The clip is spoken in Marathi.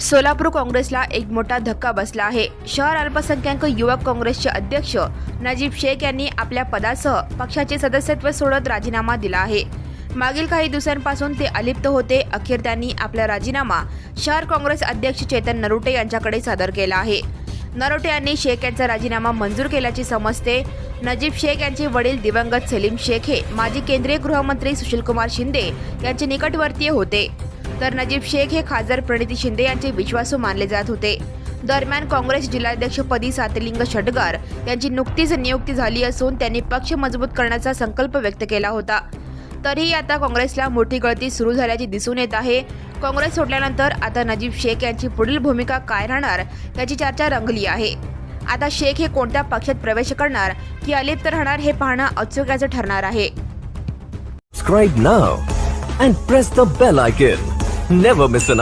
सोलापूर काँग्रेसला एक मोठा धक्का बसला आहे. शहर अल्पसंख्याक युवक काँग्रेसचे अध्यक्ष नजीब शेख यांनी आपल्या पदासह पक्षाचे सदस्यत्व सोडत राजीनामा दिला आहे. मागील काही दिवसांपासून ते अलिप्त होते. अखेर त्यांनी आपला राजीनामा शहर काँग्रेस अध्यक्ष चेतन नरुटे यांच्याकडे सादर केला आहे. नरोटे यांनी शेख यांचा राजीनामा मंजूर केल्याचे समजते. नजीब शेख यांचे वडील दिवंगत सलीम शेख हे माजी केंद्रीय गृहमंत्री सुशीलकुमार शिंदे यांचे निकटवर्तीय होते. तर नजीब शेख हे खासदार प्रणिती शिंदे यांचे विश्वासू मानले जात होते. दरम्यान काँग्रेस जिल्हाध्यक्षपदी सातलिंग षटगार यांची नुकतीच नियुक्ती झाली असून त्यांनी पक्ष मजबूत करण्याचा संकल्प व्यक्त केला होता. तरीही आता काँग्रेसला मोठी गळती सुरू झाल्याची दिसून येत आहे काँग्रेस सोडल्यानंतर आता नजीब शेख यांची पुढील भूमिका काय राहणार याची चर्चा रंगली आहे आता शेख हे कोणत्या पक्षात प्रवेश करणार की अलिप्त राहणार हे पाहणं औत्सुक्याचं ठरणार आहे Subscribe now and press the bell icon. Never miss an.